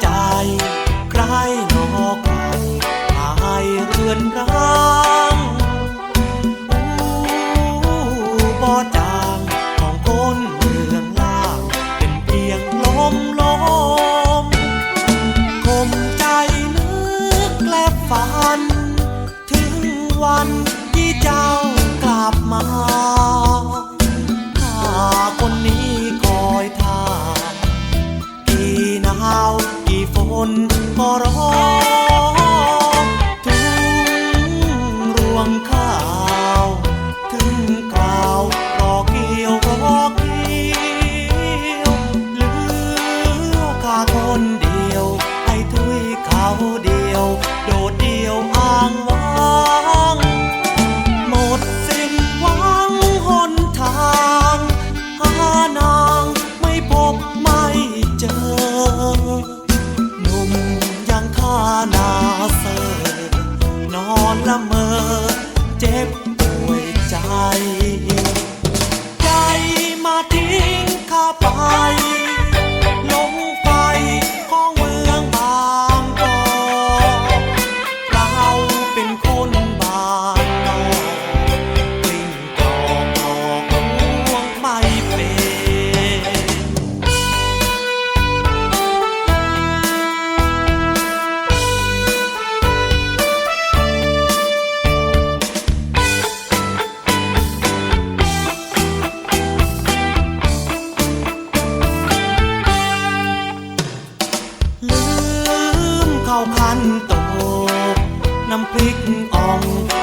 ใจ ใครหนอกว่าตายเรือนร้างอู้บ่จางของคนเรือนล่างเป็นเพียงลมลมคมใจนึกและฝัน ถึงวันที่เจ้ากลับมาหาคนนี้ นก็รองถึงรวงข้าว ถึงกล่าวรอเกี่ยวรอเกี่ยวเหลือข้าคนเดียว ให้ทุยเขาเดียว โดดเดียวอ้างว้าง มอ เจ็บป่วยใจ ตก น้ำพริกอ่อง